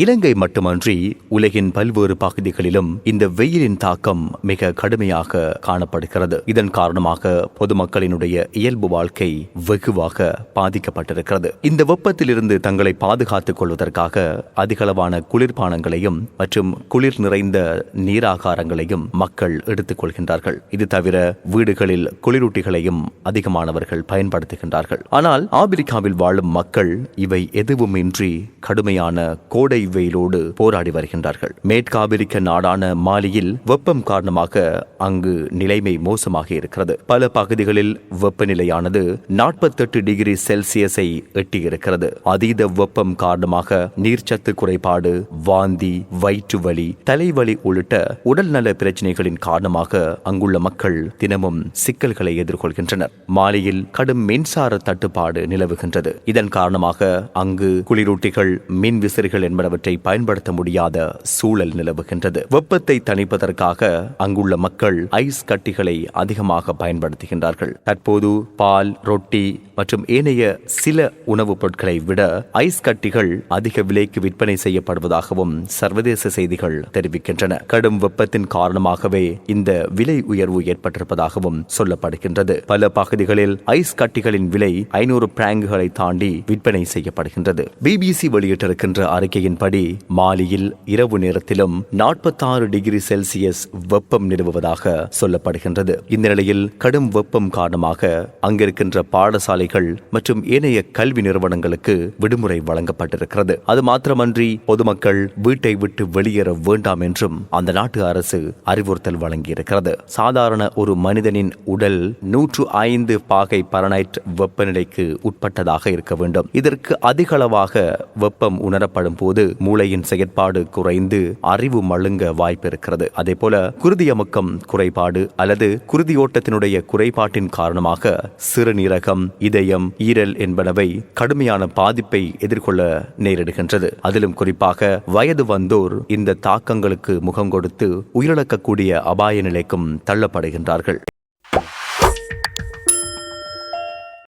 இலங்கை மட்டுமன்றி உலகின் பல்வேறு பகுதிகளிலும் இந்த வெயிலின் தாக்கம் மிக கடுமையாக காணப்படுகிறது. இதன் காரணமாக பொதுமக்களினுடைய இயல்பு வாழ்க்கை வெகுவாக பாதிக்கப்பட்டிருக்கிறது. இந்த வெப்பத்திலிருந்து தங்களை பாதுகாத்துக் கொள்வதற்காக அதிகளவான குளிர்பானங்களையும் மற்றும் குளிர் நிறைந்த நீராகாரங்களையும் மக்கள் எடுத்துக் கொள்கின்றார்கள். இது தவிர வீடுகளில் குளிரூட்டிகளையும் அதிகமானவர்கள் பயன்படுத்துகின்றார்கள். ஆனால் ஆப்பிரிக்காவில் வாழும் மக்கள் இவை எதுவுமின்றி கடுமையான கோடை வெயிலோடு போராடி வருகின்றார்கள். மேற்காபிரிக்க நாடான மாலியில் வெப்பம் காரணமாக அங்கு நிலைமை மோசமாக இருக்கிறது. பல பகுதிகளில் வெப்பநிலையானது நாற்பத்தெட்டு டிகிரி செல்சியஸை எட்டியிருக்கிறது. அதீத வெப்பம் காரணமாக நீர்ச்சத்து குறைபாடு வாந்தி வயிற்று வலி தலைவலி உள்ளிட்ட உடல்நல பிரச்சனைகளின் காரணமாக அங்குள்ள மக்கள் தினமும் சிக்கல்களை எதிர்கொள்கின்றனர். மாலியில் கடும் மின்சார தட்டுப்பாடு நிலவுகின்றது. இதன் காரணமாக அங்கு குளிரூட்டிகள் மின் விசிறிகள் என்பனவற்றை பயன்படுத்த முடியாத சூழல் நிலவுகின்றது. வெப்பத்தை தணிப்பதற்காக அங்குள்ள மக்கள் ஐஸ் கட்டிகளை அதிகமாக பயன்படுத்துகின்றார்கள். தற்போது பால் ரொட்டி மற்றும் ஏனைய சில உணவுப் பொருட்களை விட ஐஸ் கட்டிகள் அதிக விலைக்கு விற்பனை செய்யப்படுவதாகவும் சர்வதேச செய்திகள் தெரிவிக்கின்றன. கடும் வெப்பத்தின் காரணமாகவே இந்த விலை உயர்வு ஏற்பட்டிருப்பதாகவும் சொல்லப்படுகின்றது. பல பகுதிகளில் ஐஸ் கட்டிகளின் விலை ஐநூறு பிராங்குகளை தாண்டி விற்பனை செய்யப்படுகின்றது. பிபிசி வெளியிட்டிருக்கின்ற அறிக்கையின் அறிக்கையின்படி மாலியில் இரவு நேரத்திலும் நாற்பத்தாறு டிகிரி செல்சியஸ் வெப்பம் நிலவுவதாக சொல்லப்படுகின்றது. இந்த நிலையில் கடும் வெப்பம் காரணமாக அங்கிருக்கின்ற பாடசாலைகள் மற்றும் ஏனைய கல்வி நிறுவனங்களுக்கு விடுமுறை வழங்கப்பட்டிருக்கிறது. அது மாத்திரமன்றி பொதுமக்கள் வீட்டை விட்டு வெளியேற வேண்டாம் என்றும் அந்த நாட்டு அரசு அறிவுறுத்தல் வழங்கியிருக்கிறது. சாதாரண ஒரு மனிதனின் உடல் நூற்று ஐந்து பாகை பரனைட் வெப்பநிலைக்கு உட்பட்டதாக இருக்க வேண்டும். இதற்கு அதிகளவாக வெப்பம் உணரப்படும் போது மூளையின் செயற்பாடு குறைந்து அறிவு மழுங்க வாய்ப்பு இருக்கிறது அதே போல குருதியமுக்கம் குறைபாடு அல்லது குருதியோட்டத்தினுடைய குறைபாட்டின் காரணமாக சிறுநீரகம் இதயம் ஈரல் என்பனவை கடுமையான பாதிப்பை எதிர்கொள்ள நேரிடுகின்றது. அதிலும் குறிப்பாக வயது வந்தோர் இந்த தாக்கங்களுக்கு முகம் கொடுத்து உயிரிழக்கக்கூடிய அபாய நிலைக்கும் தள்ளப்படுகின்றார்கள்.